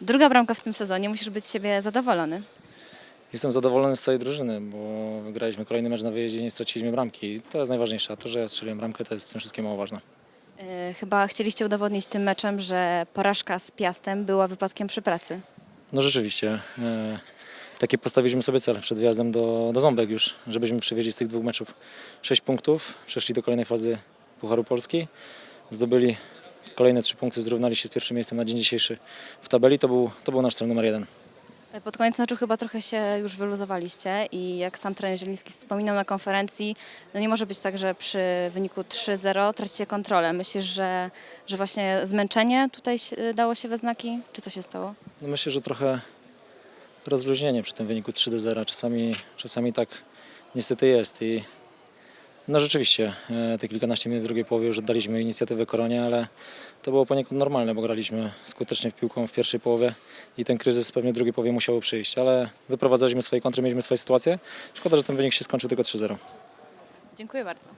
Druga bramka w tym sezonie, musisz być z siebie zadowolony. Jestem zadowolony z całej drużyny, bo wygraliśmy kolejny mecz na wyjeździe i nie straciliśmy bramki. I to jest najważniejsze. A to, że ja strzeliłem bramkę, to jest w tym wszystkim mało ważne. Yy, Chyba chcieliście udowodnić tym meczem, że porażka z Piastem była wypadkiem przy pracy. No rzeczywiście. E, taki postawiliśmy sobie cel przed wyjazdem do, do Ząbek już, żebyśmy przywieźli z tych dwóch meczów 6 punktów, przeszli do kolejnej fazy Pucharu Polski, zdobyli kolejne trzy punkty, zrównali się z pierwszym miejscem na dzień dzisiejszy w tabeli. To był, to był nasz cel numer jeden. Pod koniec meczu chyba trochę się już wyluzowaliście i jak sam trener Zieliński wspominał na konferencji, no nie może być tak, że przy wyniku 3-0 tracicie kontrolę. Myślisz, że, że właśnie zmęczenie tutaj się- dało się we znaki? Czy co się stało? No myślę, że trochę rozluźnienie przy tym wyniku 3 do 0. Czasami, czasami tak niestety jest. I no rzeczywiście, e, te kilkanaście minut w drugiej połowie już oddaliśmy inicjatywę Koronie, ale to było poniekąd normalne, bo graliśmy skutecznie w piłką w pierwszej połowie i ten kryzys pewnie w drugiej połowie musiał przyjść, ale wyprowadzaliśmy swoje kontry, mieliśmy swoje sytuacje. Szkoda, że ten wynik się skończył tylko 3-0. Dziękuję bardzo.